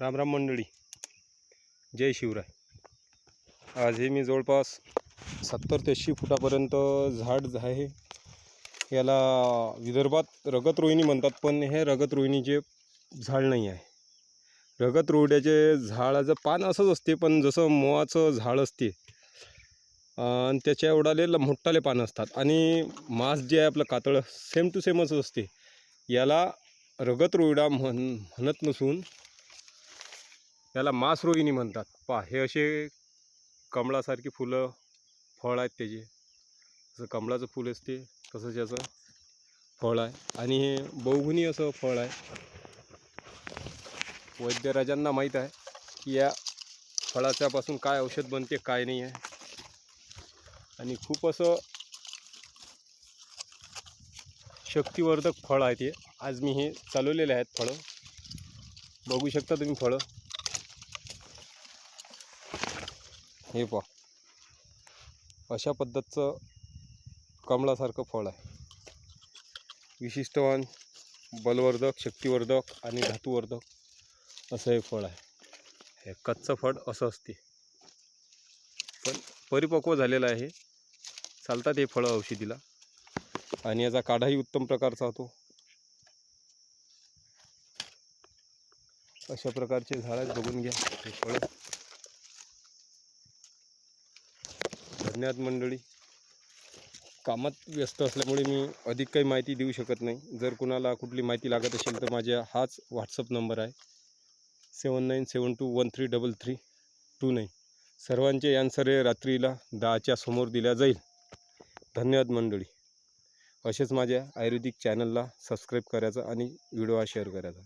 रामराम मंडळी. जय शिवराय. आज हे मी जवळपास सत्तर ते ऐंशी फुटापर्यंत झाड जे आहे याला विदर्भात रगत रोहिणी म्हणतात पण हे रगत रोहिणीचे झाड नाही आहे. रगत रोहिड्याचे झाडाचं पान असंच असते पण जसं मोहाचं झाड असते आणि त्याच्या एवढाले ल- मोठाले पानं असतात. आणि मांस जे आहे आपलं कातळं सेम टू सेमच असते. याला रगत रोहिडा म्हण म्हणत नसून याला मांस रोहिणी म्हणतात. पा हे असे कमळासारखी फुलं फळ आहेत त्याचे. जसं कमळाचं फूल असते तसंच याचं फळ आहे. आणि हे बहुगुणी असं फळ आहे. वैद्यराजांना माहीत आहे की या फळाच्यापासून काय औषध बनते काय नाही आहे. आणि खूप असं शक्तिवर्धक फळ आहे ते. आज मी हे चालवलेले आहेत फळं. बघू शकता तुम्ही फळं. हे पहा. अशा पद्धतीचं कमळासारखं फळ आहे. विशिष्टवान बलवर्धक शक्तिवर्धक आणि धातुवर्धक असं हे फळ आहे. हे कच्चं फळ असं असते. पण परिपक्व झालेलं आहे. चालतात हे फळं औषधीला. आणि याचा काढाही उत्तम प्रकारचा होतो. अशा प्रकारचे झाड बघून घ्या. हे फळं धन्यवाद मंडळी कामात व्यस्त असल्यामुळे मी अधिक काही माहिती देऊ शकत नाही. जर कुणाला कुठली माहिती लागत असेल तर माझ्या हाच व्हॉट्सअप नंबर आहे. Seven nine seven two one three double three two nine सर्वांचे आन्सर हे रात्रीला दहाच्या समोर दिल्या जाईल. धन्यवाद मंडळी. असेच माझ्या आयुर्वेदिक चॅनलला सबस्क्राईब करायचं आणि व्हिडिओ हा शेअर करायचा.